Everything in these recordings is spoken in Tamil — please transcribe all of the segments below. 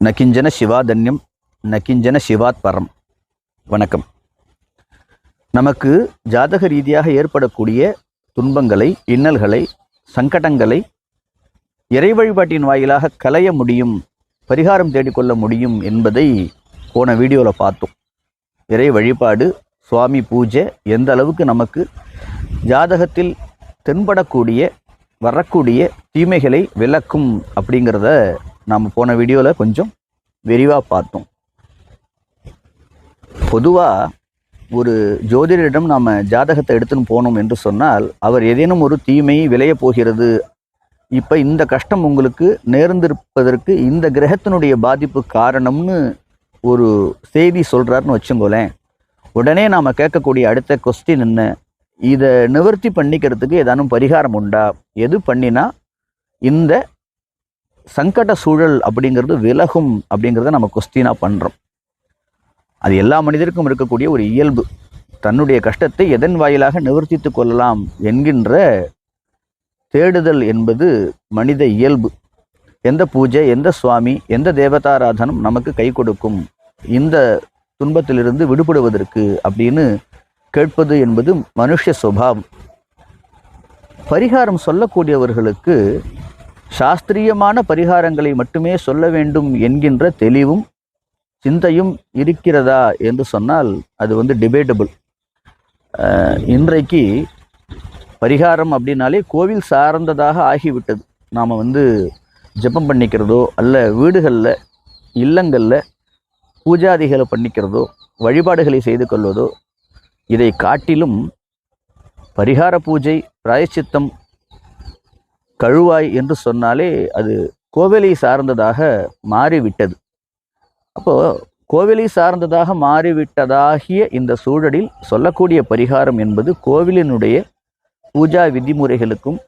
நகிஞ்சன சிவாதன்யம் நகிஞ்சன சிவாத் பரம் வணக்கம். நமக்கு ஜாதக ரீதியாக ஏற்படக்கூடிய துன்பங்களை இன்னல்களை சங்கடங்களை இறை வழிபாட்டின் வாயிலாக களைய முடியும் பரிகாரம் தேடிக்கொள்ள முடியும் என்பதை போன வீடியோவில் பார்த்தோம். இறை வழிபாடு சுவாமி பூஜை எந்த அளவுக்கு நமக்கு ஜாதகத்தில் தென்படக்கூடிய வரக்கூடிய தீமைகளை விளக்கும் அப்படிங்கிறத நாம் போன வீடியோவில் கொஞ்சம் விரிவாக பார்த்தோம். பொதுவாக ஒரு ஜோதிடரிடம் நாம் ஜாதகத்தை எடுத்துன்னு போனோம் என்று சொன்னால் அவர் ஏதேனும் ஒரு தீமை விளைய போகிறது இப்போ இந்த கஷ்டம் உங்களுக்கு நேர்ந்திருப்பதற்கு இந்த கிரகத்தினுடைய பாதிப்பு காரணம்னு ஒரு செய்தி சொல்கிறாருன்னு வச்சுங்களேன் உடனே நாம் கேட்கக்கூடிய அடுத்த கொஸ்டின் என்ன? இதை நிவர்த்தி பண்ணிக்கிறதுக்கு ஏதானும் பரிகாரம் உண்டா? எது பண்ணினா இந்த சங்கட சூழல் அப்படிங்கிறது விலகும் அப்படிங்கிறத நம்ம கொஸ்டினாக பண்ணுறோம் அது எல்லா மனிதருக்கும் இருக்கக்கூடிய ஒரு இயல்பு. தன்னுடைய கஷ்டத்தை எதன் வாயிலாக நிவர்த்தித்து கொள்ளலாம் என்கின்ற தேடுதல் என்பது மனித இயல்பு. எந்த பூஜை எந்த சுவாமி எந்த தேவதாராதனம் நமக்கு கை கொடுக்கும்? இந்த துன்பத்திலிருந்து விடுபடுவதற்கு அப்படின்னு கேட்பது என்பது மனுஷ சுபாவம். பரிகாரம் சொல்லக்கூடியவர்களுக்கு சாஸ்திரியமான பரிகாரங்களை மட்டுமே சொல்ல வேண்டும் என்கின்ற தெளிவும் சிந்தையும் இருக்கிறதா என்று சொன்னால் அது வந்து டிபேட்டபிள் இன்றைக்கு பரிகாரம் அப்படின்னாலே கோவில் சார்ந்ததாக ஆகிவிட்டது. நாம் வந்து ஜெபம் பண்ணிக்கிறதோ அல்ல வீடுகளில் இல்லங்களில் பூஜாதிகளை பண்ணிக்கிறதோ வழிபாடுகளை செய்து கொள்வதோ இதை காட்டிலும் பரிகார பூஜை பிராயச்சித்தம் கழுவாய் என்று சொன்னாலே அது கோவிலை சார்ந்ததாக மாறிவிட்டது. அப்போ கோவிலை சார்ந்ததாக மாறிவிட்டதாகிய இந்த சூழலில் சொல்லக்கூடிய பரிகாரம் என்பது கோவிலினுடைய பூஜா விதிமுறைகளுக்கும்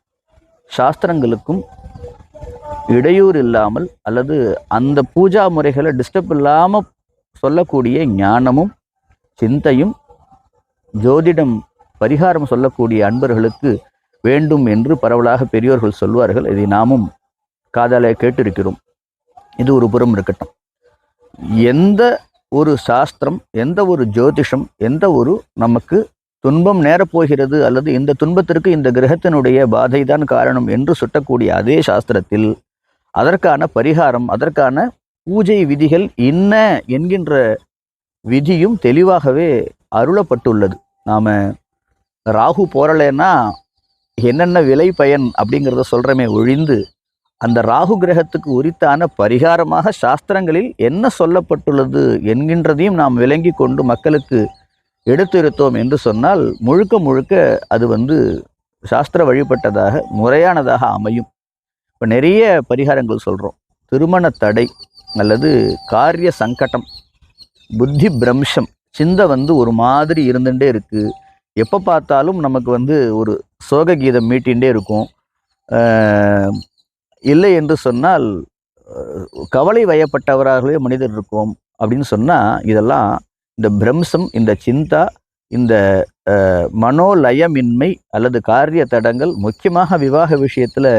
சாஸ்திரங்களுக்கும் இடையூறு இல்லாமல் அல்லது அந்த பூஜா முறைகளை டிஸ்டர்ப் இல்லாமல் சொல்லக்கூடிய ஞானமும் சிந்தையும் ஜோதிடம் பரிகாரம் சொல்லக்கூடிய அன்பர்களுக்கு வேண்டும் என்று பரவலாக பெரியோர்கள் சொல்வார்கள் இதை நாமும் காதால கேட்டிருக்கிறோம். இது ஒரு புறம் இருக்கட்டும். எந்த ஒரு சாஸ்திரம் எந்த ஒரு ஜோதிஷம் எந்த ஒரு நமக்கு துன்பம் நேரப்போகிறது அல்லது இந்த துன்பத்திற்கு இந்த கிரகத்தினுடைய பாதை தான் காரணம் என்று சுட்டக்கூடிய அதே சாஸ்திரத்தில் அதற்கான பரிகாரம் அதற்கான பூஜை விதிகள் என்ன என்கின்ற விதியும் தெளிவாகவே அருளப்பட்டுள்ளது. நாம் ராகு போறலைன்னா என்னென்ன விலை பயன் அப்படிங்கிறத சொல்கிறமே ஒழிந்து அந்த ராகு கிரகத்துக்கு உரித்தான பரிகாரமாக சாஸ்திரங்களில் என்ன சொல்லப்பட்டுள்ளது என்கின்றதையும் நாம் விளங்கி கொண்டு மக்களுக்கு எடுத்திருத்தோம் என்று சொன்னால் முழுக்க முழுக்க அது வந்து சாஸ்திர வழிபட்டதாக முறையானதாக அமையும். இப்போ நிறைய பரிகாரங்கள் சொல்கிறோம் திருமண தடை அல்லது காரிய சங்கடம் புத்தி பிரம்சம் சிந்தை வந்து ஒரு மாதிரி இருந்துகிட்டே இருக்குது எப்போ பார்த்தாலும் நமக்கு வந்து ஒரு சோக கீதம் மீட்டிகிட்டே இருக்கும் இல்லை என்று சொன்னால் கவலை வயப்பட்டவராகவே மனிதர் இருக்கும் அப்படின்னு சொன்னால் இதெல்லாம் இந்த பிரம்சம் இந்த சிந்தா இந்த மனோலயமின்மை அல்லது காரிய தடங்கள் முக்கியமாக விவாக விஷயத்தில்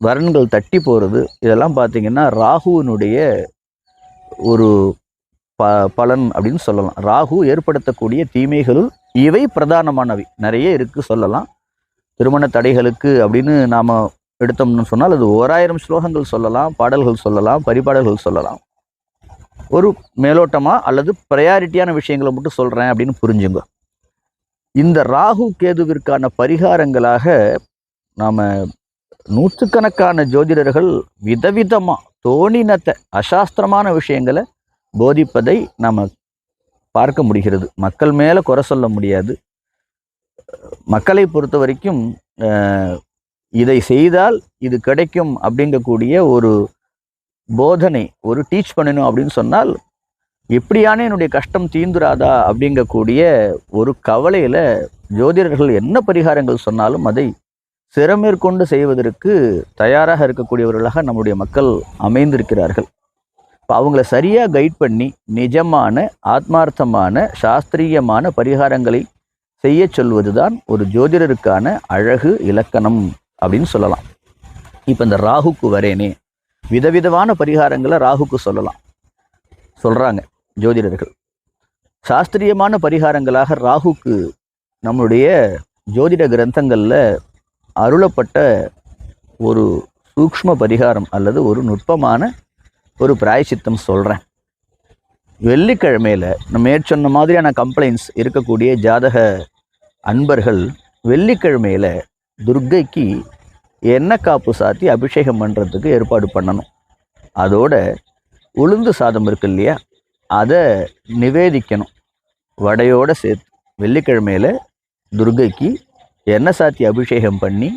வரன்கள் தட்டி போகிறது இதெல்லாம் பார்த்தீங்கன்னா ராகுவினுடைய ஒரு ப பலன் அப்படின்னு சொல்லலாம். ராகு ஏற்படுத்தக்கூடிய தீமைகளுள் இவை பிரதானமானவை. நிறைய இருக்குது சொல்லலாம். திருமண தடைகளுக்கு அப்படின்னு நாம் எடுத்தோம்னு சொன்னால் அது ஓராயிரம் ஸ்லோகங்கள் சொல்லலாம் பாடல்கள் சொல்லலாம் பரிபாடல்கள் சொல்லலாம். ஒரு மேலோட்டமாக அல்லது ப்ரையாரிட்டியான விஷயங்களை மட்டும் சொல்கிறேன் அப்படின்னு புரிஞ்சுங்க. இந்த ராகு கேதுவிற்கான பரிகாரங்களாக நாம் நூற்றுக்கணக்கான ஜோதிடர்கள் விதவிதமாக தோணினத்தை அசாஸ்திரமான விஷயங்களை போதிப்பதை நாம் பார்க்க முடிகிறது. மக்கள் மேலே குறை சொல்ல முடியாது. மக்களை பொறுத்த வரைக்கும் இதை செய்தால் இது கிடைக்கும் அப்படிங்கக்கூடிய ஒரு போதனை ஒரு டீச் பண்ணணும் அப்படின்னு சொன்னால் எப்படியான என்னுடைய கஷ்டம் தீந்துராதா அப்படிங்கக்கூடிய ஒரு கவலையில் ஜோதிடர்கள் என்ன பரிகாரங்கள் சொன்னாலும் அதை சிறமேற்கொண்டு செய்வதற்கு தயாராக இருக்கக்கூடியவர்களாக நம்முடைய மக்கள் அமைந்திருக்கிறார்கள். இப்போ அவங்கள சரியாக கைட் பண்ணி நிஜமான ஆத்மார்த்தமான சாஸ்திரியமான பரிகாரங்களை செய்ய சொல்வதுதான் ஒரு ஜோதிடருக்கான அழகு இலக்கணம் அப்படின்னு சொல்லலாம். இப்போ இந்த ராகுக்கு வரேனே விதவிதமான பரிகாரங்களை ராகுக்கு சொல்லலாம். சொல்கிறாங்க ஜோதிடர்கள். சாஸ்திரியமான பரிகாரங்களாக ராகுக்கு நம்முடைய ஜோதிட கிரந்தங்களில் அருளப்பட்ட ஒரு சூக்ஷ்ம பரிகாரம் அல்லது ஒரு நுட்பமான ஒரு பிராயச்சித்தம் சொல்கிறேன் வெள்ளிக்கிழமையில் நம்ம மேற்சொன்ன மாதிரியான கம்ப்ளைண்ட்ஸ் இருக்கக்கூடிய ஜாதக அன்பர்கள் வெள்ளிக்கிழமையில் துர்க்கைக்கு எண்ணெய் காப்பு சாத்தி அபிஷேகம் பண்ணுறதுக்கு ஏற்பாடு பண்ணணும். அதோட உளுந்து சாதம் இருக்கு இல்லையா? அதை நிவேதிக்கணும். வடையோடு சேர்த்து வெள்ளிக்கிழமையில் துர்க்கைக்கு எண்ணெய் சாத்தி அபிஷேகம் பண்ணி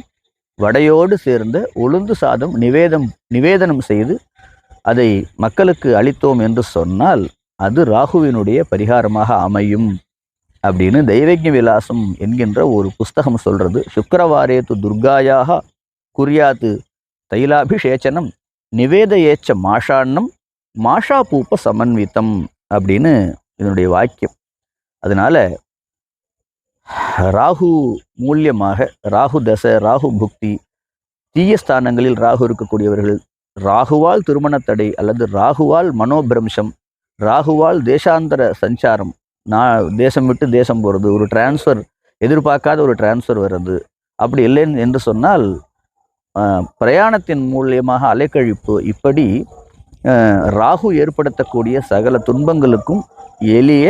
வடையோடு சேர்ந்த உளுந்து சாதம் நிவேதம் நிவேதனம் செய்து அதை மக்களுக்கு அளித்தோம் என்று சொன்னால் அது ராகுவினுடைய பரிகாரமாக அமையும் அப்படின்னு தெய்வஜ விலாசம் என்கின்ற ஒரு புஸ்தகம் சொல்றது. சுக்கரவாரேத்து துர்காயாக குறியாத்து தைலாபிஷேச்சனம் நிவேத ஏச்ச மாஷாண்ணம் மாஷா பூப்ப சமன்வித்தம் அப்படின்னு இதனுடைய வாக்கியம். அதனால ராகு மூலியமாக ராகு தசை ராகு புக்தி தீய ஸ்தானங்களில் ராகு இருக்கக்கூடியவர்கள் ராகுவால் திருமணத்தடை அல்லது ராகுவால் மனோபிரம்சம் ராகுவால் தேசாந்தர சஞ்சாரம் நான் தேசம் விட்டு தேசம் போகிறது ஒரு டிரான்ஸ்ஃபர் எதிர்பார்க்காத ஒரு டிரான்ஸ்ஃபர் வருது அப்படி இல்லைன்னு என்று சொன்னால் பிரயாணத்தின் மூலியமாக அலைக்கழிப்பு இப்படி ராகு ஏற்படுத்தக்கூடிய சகல துன்பங்களுக்கும் எளிய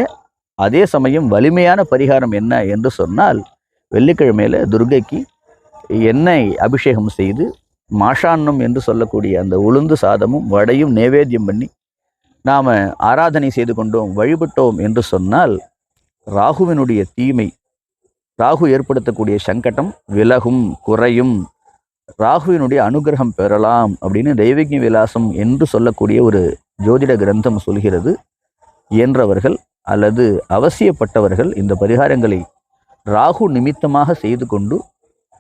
அதே சமயம் வலிமையான பரிகாரம் என்ன என்று சொன்னால் வெள்ளிக்கிழமையில துர்கைக்கு எண்ணெய் அபிஷேகம் செய்து மாஷான்னம் என்று சொல்லக்கூடிய அந்த உளுந்து சாதமும் வடையும் நேவேத்தியம் பண்ணி நாம் ஆராதனை செய்து கொண்டோம் வழிபட்டோம் என்று சொன்னால் ராகுவினுடைய தீமை ராகு ஏற்படுத்தக்கூடிய சங்கடம் விலகும் குறையும். ராகுவினுடைய அனுகிரகம் பெறலாம் அப்படின்னு தெய்வீக விலாசம் என்று சொல்லக்கூடிய ஒரு ஜோதிட கிரந்தம் சொல்கிறது. இயன்றவர்கள் அல்லது அவசியப்பட்டவர்கள் இந்த பரிகாரங்களை ராகு நிமித்தமாக செய்து கொண்டு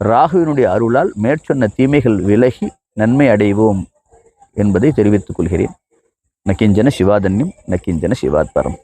ராகுவினுடைய அருளால் மேற்சொன்ன தீமைகள் விலகி நன்மை அடைவோம் என்பதை தெரிவித்துக் கொள்கிறேன். நக்கிஞ்சன சிவாதன்யம் நக்கிஞ்சன சிவாத்பரம்.